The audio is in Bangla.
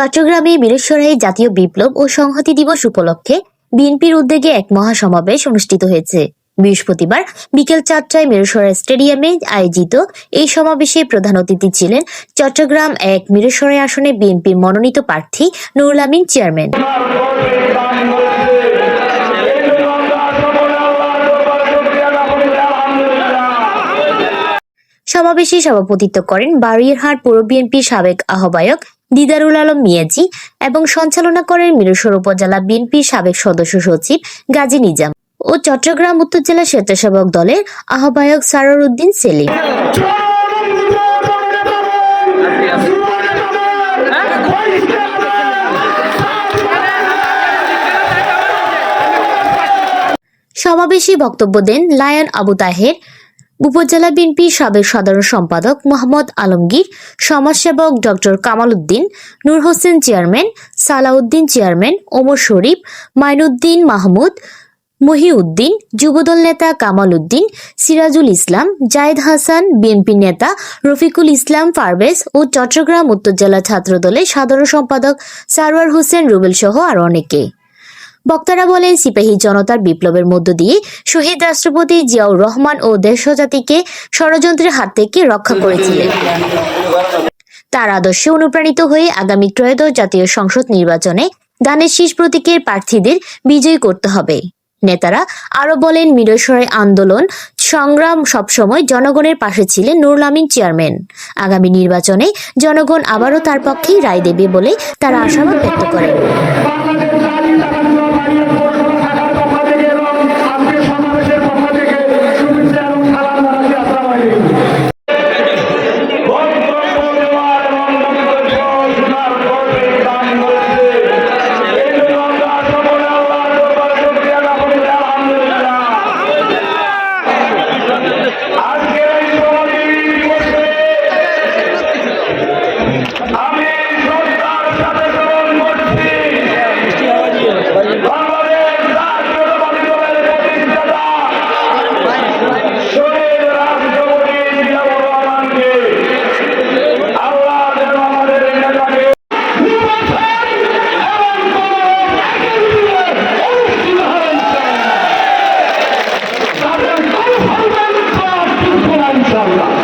চট্টগ্রামে বীরেশ্বরাই জাতীয় বিপ্লব ও সংহতি দিবস উপলক্ষে বিএনপির উদ্যোগে এক মহাসমাবেশ অনুষ্ঠিত হয়েছে। বৃহস্পতিবার বিকেল চারটায় মিরেশ্বরা স্টেডিয়ামে আয়োজিত এই সমাবেশে প্রধান অতিথি ছিলেন চট্টগ্রাম এক মিরেশ্বরাই আসনে বিএনপির মনোনীত প্রার্থী নুরুল আমিন চেয়ারম্যান। সমাবেশে সভাপতিত্ব করেন বারুইরহাট পৌর বিএনপির সাবেক আহ্বায়ক দিদারুল আলম মিয়াজি এবং সঞ্চালনা করেন মিরসর উপজেলা বিএনপির সাবেক সদস্য সচিব গাজী নিজাম ও চট্টগ্রাম উত্তর জেলা স্বেচ্ছাসেবক দলের আহ্বায়ক সারর উদ্দিন সেলিম। সমাবেশে বক্তব্য দেন লায়ন আবু তাহের উপজেলা বিএনপির সাবেক সাধারণ সম্পাদক মোহাম্মদ আলমগীর, সমাজসেবক doctor Kamal Uddin Nur Hossain chairman, Salauddin chairman, Omar Sharif, Mainuddin Mahmud, Mohiuddin, Jubodal নেতা কামাল উদ্দিন সিরাজুল ইসলাম, জায়েদ হাসান, বিএনপি নেতা রফিকুল ইসলাম পারভেজ ও চট্টগ্রাম উত্তর জেলা ছাত্রদলের সাধারণ সম্পাদক সারওয়ার হোসেন রুবেল সহ আরও অনেকে। বক্তারা বলেন, সিপাহী জনতার বিপ্লবের মধ্য দিয়ে শহীদ রাষ্ট্রপতি জিয়াউর রহমান ও দেশজাতিকে ষড়যন্ত্রের হাত থেকে রক্ষা করেছিলেন। তার আদর্শে অনুপ্রাণিত হয়ে আগামী ত্রয়োদশ জাতীয় সংসদ নির্বাচনে দানের শীষ প্রতীকের প্রার্থীদের বিজয়ী করতে হবে। নেতারা আরও বলেন, মিরসরাই আন্দোলন সংগ্রাম সবসময় জনগণের পাশে ছিলেন নুরুল আমিন চেয়ারম্যান। আগামী নির্বাচনে জনগণ আবারও তার পক্ষেই রায় দেবে বলে তারা আশাবাদ ব্যক্ত করেন। আর সংগ্রামী